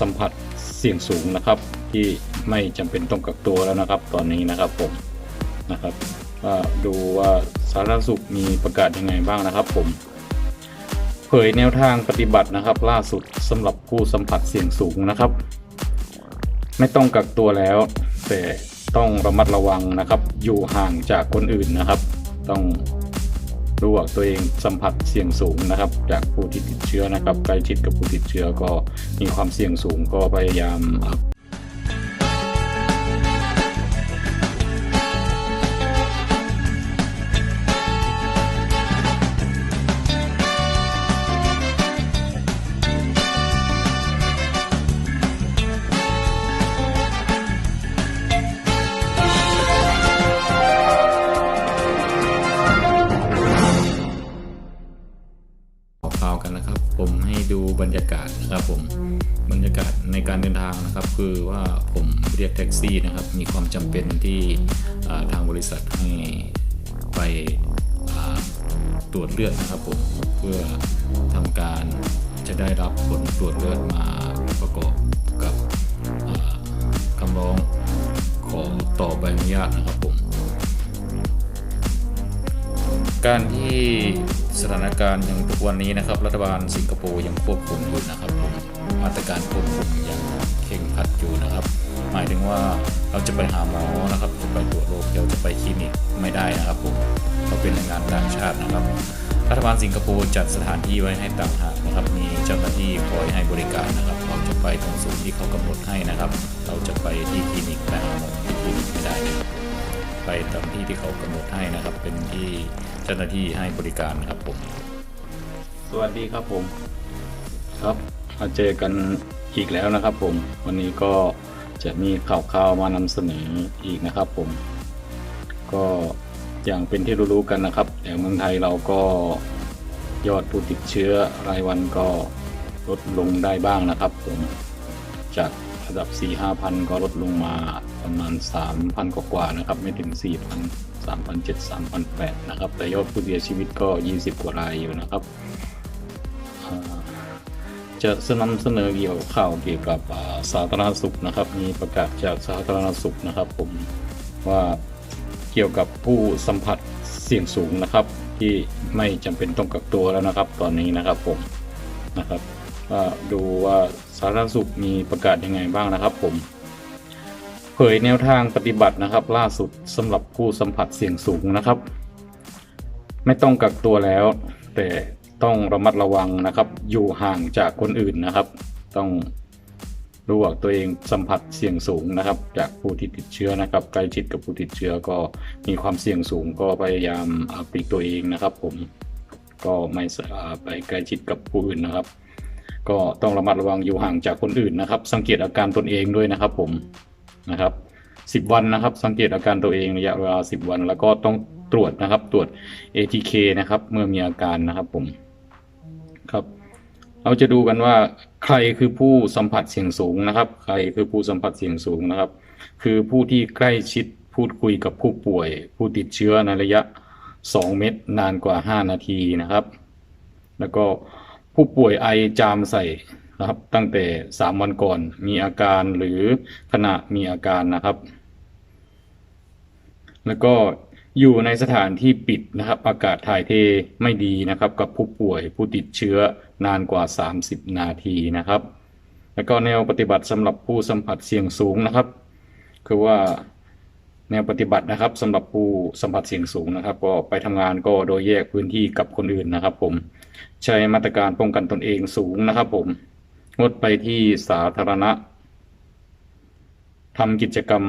สัมผัสเสี่ยงสูงนะครับ ที่ไม่จำเป็นต้องกักตัวแล้วนะครับ ตอนนี้นะครับผมนะครับดูว่าสาธารณสุขมีประกาศยังไงบ้างนะครับ ผมเผยแนวทางปฏิบัตินะครับ ล่าสุดสำหรับผู้สัมผัสเสี่ยงสูงนะครับ ไม่ต้องกักตัวแล้ว แต่ต้องระมัดระวังนะครับ อยู่ห่างจากคนอื่นนะครับ ต้อง รู้ว่าตัวเองสัมผัสเสี่ยงสูงนะครับ จากผู้ที่ติดเชื้อนะครับใกล้ชิดกับผู้ติดเชื้อก็มีความเสี่ยงสูงก็พยายาม อะขอข่าวกันนะครับ ผมให้ดูบรรยากาศนะครับผมบรรยากาศในการเดินทางนะครับ คือว่าผมเรียกแท็กซี่นะครับ มีความจำเป็นที่ทางบริษัทให้ไปตรวจเลือดนะครับผมเพื่อทำการจะได้รับผลตรวจเลือดมาประกอบกับอ่าคำร้องขอต่อใบอนุญาตนะครับผม การที่ สถานการณ์อย่างทุกวันนี้นะครับ รัฐบาลสิงคโปร์ยังควบคุมอยู่นะครับผมมาตรการควบคุมยังเข่งครัดอยู่นะครับ หมายถึงว่าเราจะไปหาหมอนะครับจะไปตรวจโรคเราจะไปคลินิกไม่ได้นะครับผมเราเป็นแรงงานต่างชาตินะครับ รัฐบาลสิงคโปร์จัดสถานที่ไว้ให้ต่างหากนะครับ มีเจ้าหน้าที่คอยให้บริการนะครับ เราจะไปตรงศูนย์ที่เขากำหนดให้นะครับ เราจะไปที่คลินิกไปหาหมอที่คลินิกไม่ได้นะครับ ไปตามที่ที่เขากำหนดให้นะครับ เป็นที่เจ้าหน้าที่ให้บริการนะครับผมสวัสดีครับผมครับมาเจอกันอีกแล้วนะครับผม วันนี้ก็จะมีข่าวข่าวๆมานำเสนออีกนะครับผม ก็อย่างเป็นที่รู้ๆกันนะครับอย่างเมืองไทยเราก็ยอดผู้ติดเชื้อรายวันก็ลดลงได้บ้างนะครับผมจาก ระดับ 4 5พันก็ลดลงมาประมาณ 3,000 กว่าๆนะครับ ไม่ถึง 4,000 3,700 3,800นะครับ แต่ยอดผู้เสียชีวิตก็ 20 กว่ารายอยู่นะครับ จะนำเสนอเกี่ยวกับข่าวเกี่ยวกับสาธารณสุขนะครับ มีประกาศจากสาธารณสุขนะครับ ผมว่าเกี่ยวกับผู้สัมผัสเสี่ยงสูงนะครับ ที่ไม่จำเป็นต้องกักตัวแล้วนะครับ ตอนนี้นะครับผมนะครับดูว่า สาธารณสุขมีประกาศยังไงบ้างนะครับผม เผยแนวทางปฏิบัตินะครับ ล่าสุดสำหรับผู้สัมผัสเสี่ยงสูงนะครับ ไม่ต้องกักตัวแล้ว แต่ต้องระมัดระวังนะครับ อยู่ห่างจากคนอื่นนะครับ ต้องรู้ว่าตัวเองสัมผัสเสี่ยงสูงนะครับ จากผู้ที่ติดเชื้อนะครับใกล้ชิดกับผู้ติดเชื้อก็มีความเสี่ยงสูงก็พยายามปลีกตัวเองนะครับ ผมก็ไม่ไปใกล้ชิดกับผู้อื่นนะครับ ก็ต้องระมัดระวังอยู่ห่างจากคนอื่นนะครับ สังเกตอาการตนเองด้วยนะครับ ผมนะครับ10วันนะครับ สังเกตอาการตัวเองระยะเวลา10วัน แล้วก็ต้องตรวจนะครับ ตรวจ ATK นะครับ เมื่อมีอาการนะครับ ผมครับ เราจะดูกันว่าใครคือผู้สัมผัสเสี่ยงสูงนะครับ ใครคือผู้สัมผัสเสี่ยงสูงนะครับ คือผู้ที่ใกล้ชิดพูดคุยกับผู้ป่วย ผู้ติดเชื้อในระยะ 2 เม็ดนานกว่า 5 นาทีนะครับ แล้วก็ ผู้ป่วยไอจามใส่นะครับ ตั้งแต่3วันก่อนมีอาการหรือขณะมีอาการนะครับ แล้วก็อยู่ในสถานที่ปิดนะครับ อากาศถ่ายเทไม่ดีนะครับ กับผู้ป่วยผู้ติดเชื้อนานกว่า 30 นาทีนะครับ แล้วก็แนวปฏิบัติสำหรับผู้สัมผัสเสี่ยงสูงนะครับ คือว่าแนวปฏิบัตินะครับสำหรับผู้สัมผัสเสี่ยงสูงนะครับ ก็ไปทำงานก็โดยแยกพื้นที่กับคนอื่นนะครับ ผม ใช้มาตรการป้องกันตนเองสูงนะครับผม งดไปที่สาธารณะทำกิจกรรม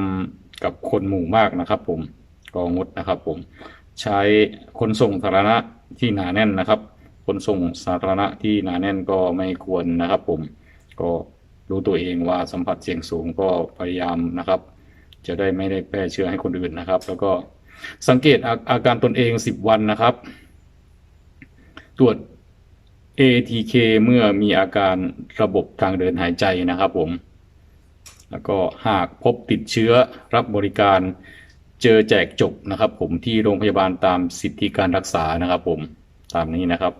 กับคนหมู่มากนะครับ ผมก็งดนะครับ ผม ใช้ขนส่งสาธารณะที่หนาแน่นนะครับขนส่งสาธารณะที่หนาแน่นก็ไม่ควรนะครับ ผมก็รู้ตัวเองว่าสัมผัสเสี่ยงสูงก็พยายามนะครับ จะได้ไม่ได้แพร่เชื้อให้คนอื่นนะครับ แล้วก็สังเกตอาอาการตนเอง 10 วันนะครับ ตรวจ ATK เมื่อมีอาการระบบทางเดินหายใจนะครับผม แล้วก็หากพบติดเชื้อรับบริการเจอแจกจบนะครับ ผมที่โรงพยาบาลตามสิทธิการรักษานะครับ ผมตามนี้นะครับ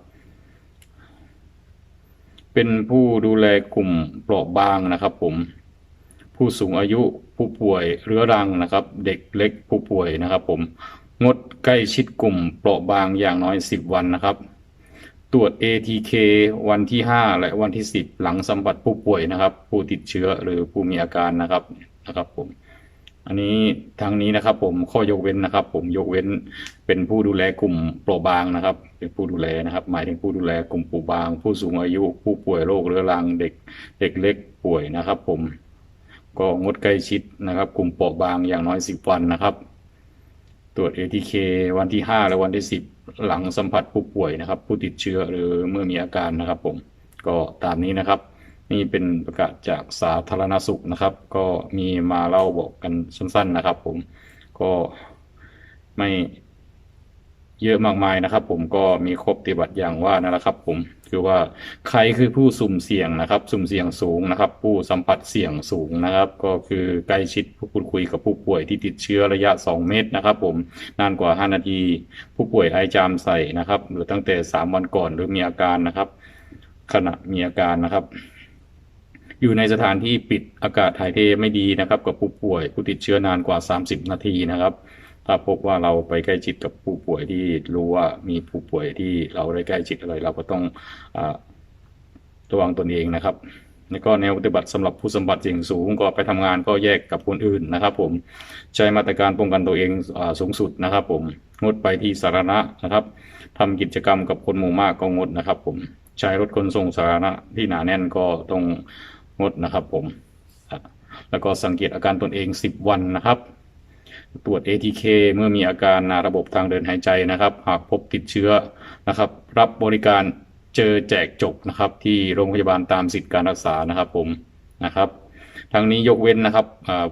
เป็นผู้ดูแลกลุ่มเปราะบางนะครับ ผม ผู้สูงอายุผู้ป่วยเรื้อรังนะครับ เด็กเล็กผู้ป่วยนะครับ ผมงดใกล้ชิดกลุ่มเปราะบางอย่างน้อย 10 วันนะครับ ตรวจ ATK วันที่ 5 และวันที่ 10 หลังสัมผัสผู้ป่วยนะครับ ผู้ติดเชื้อหรือผู้มีอาการนะครับนะครับผมอันนี้ทางนี้นะครับ ผมข้อยกเว้นนะครับ ผมยกเว้นเป็นผู้ดูแลกลุ่มเปราะบางนะครับ เป็นผู้ดูแลนะครับ หมายถึงผู้ดูแลกลุ่มปราะบาง ผู้สูงอายุผู้ป่วยโรคเรื้อรังเด็กเด็กเล็กป่วยนะครับ ผมก็งดใกล้ชิดนะครับ กลุ่มเปราะบางอย่างน้อย10วันนะครับ ตรวจ ATK วันที่ 5 และวันที่ 10 หลังสัมผัสผู้ป่วยนะครับ ผู้ติดเชื้อหรือเมื่อมีอาการนะครับผมก็ตามนี้นะครับ นี่เป็นประกาศจากสาธารณสุขนะครับ ก็มีมาเล่าบอกกันสั้น ๆนะครับ ผมก็ไม่ เยอะมากมายนะครับ ผมก็มีครบปฏิบัติอย่างว่านั่นแหละครับ ผมคือว่าใครคือผู้สุ่มเสี่ยงนะครับ สุ่มเสี่ยงสูงนะครับ ผู้สัมผัสเสี่ยงสูงนะครับ ก็คือใกล้ชิดผู้พูดคุยกับผู้ป่วยที่ติดเชื้อระยะ 2 เมตรนะครับ ผมนานกว่า 5 นาที ผู้ป่วยไอจามใส่นะครับ หรือตั้งแต่ 3 วันก่อนหรือมีอาการนะครับ ขณะมีอาการนะครับอยู่ในสถานที่ปิดอากาศถ่ายเทไม่ดีนะครับ กับผู้ป่วยผู้ติดเชื้อนานกว่า 30 นาทีนะครับ ถ้าพบว่าเราไปใกล้ชิดกับผู้ป่วยที่รู้ว่ามีผู้ป่วยที่เราได้ใกล้ชิดอะไร เราก็ต้องอระวังตนเองนะครับแล้วก็แนวปฏิบัติสำหรับผู้สมผัสเสี่ยงสูงก็ไปทำงานก็แยกกับคนอื่นนะครับ ผมใช้มาตรการป้องกันตัวเองอสูงสุดนะครับ ผมงดไปที่สาธารณะนะครับทำกิจกรรมกับคนหมู่มากก็งดนะครับ ผมใช้รถขนส่งสาธารณะที่หนาแน่นก็ต้องงดนะครับ ผม แล้วก็สังเกตอาการตนเอง 10 วันนะครับ ตรวจ ATK เมื่อมีอาการในระบบทางเดินหายใจนะครับ หากพบติดเชื้อนะครับ รับบริการเจอแจกจบนะครับ ที่โรงพยาบาลตามสิทธิการรักษานะครับผมนะครับทางนี้ยกเว้นนะครับ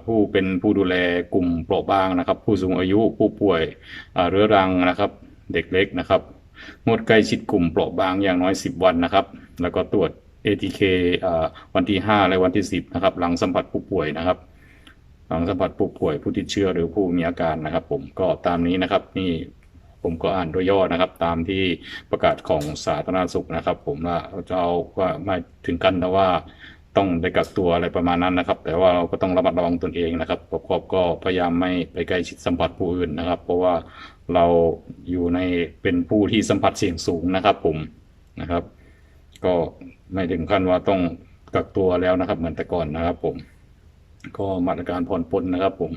ผู้เป็นผู้ดูแลกลุ่มเปราะบางนะครับ ผู้สูงอายุผู้ป่วยเรื้อรังนะครับ เด็กเล็กนะครับงดใกล้ชิดกลุ่มเปราะบางอย่างน้อย 10 วันนะครับ แล้วก็ตรวจ ATK วันที่ 5 และวันที่ 10 นะครับ หลังสัมผัสผู้ป่วยนะครับ หลังสัมผัสผู้ป่วยผู้ติดเชื้อหรือผู้มีอาการนะครับ ผมก็ตามนี้นะครับนี่ผมก็อ่านโดยย่อนะครับ ตามที่ประกาศของสาธารณสุขนะครับ ผมว่าจะเอาว่าไม่ถึงกันนะว่าต้องได้กักตัวอะไรประมาณนั้นนะครับ แต่ว่าเราก็ต้องระมัดระวังตนเองนะครับประกอบก็พยายามไม่ไปใกล้ชิดสัมผัสผู้อื่นนะครับ เพราะว่าเราอยู่ในเป็นผู้ที่สัมผัสเสี่ยงสูงนะครับ ผมนะครับ ก็ไม่ถึงขั้นว่าต้องกักตัวแล้วนะครับ เหมือนแต่ก่อนนะครับ ผม ก็มาตรการผ่อนปลนนะครับผม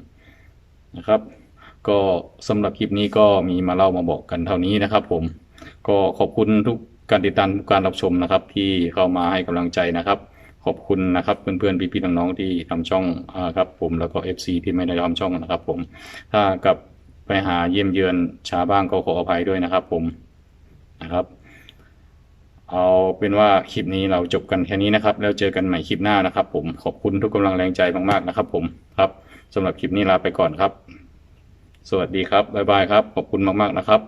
นะครับ ก็สำหรับคลิปนี้ก็มีมาเล่ามาบอกกันเท่านี้นะครับผมก็ขอบคุณทุกการติดตามการรับชมนะครับ ที่เข้ามาให้กำลังใจนะครับ ขอบคุณนะครับเพื่อนๆพี่ๆน้องๆที่ทำช่องอครับผมแล้วก็ FC ที่ไม่ได้ทำช่องนะครับ ผม ถ้ากับไปหาเยี่ยมเยือนช้าบ้างก็ขออภัยด้วยนะครับ ผมนะครับ เอาเป็นว่าคลิปนี้เราจบกันแค่นี้นะครับ แล้วเจอกันใหม่คลิปหน้านะครับ ผมขอบคุณทุกกำลังแรงใจมากๆนะครับ ผมครับสำหรับคลิปนี้ลาไปก่อนครับ สวัสดีครับบ๊ายบายครับ ขอบคุณมากๆนะครับ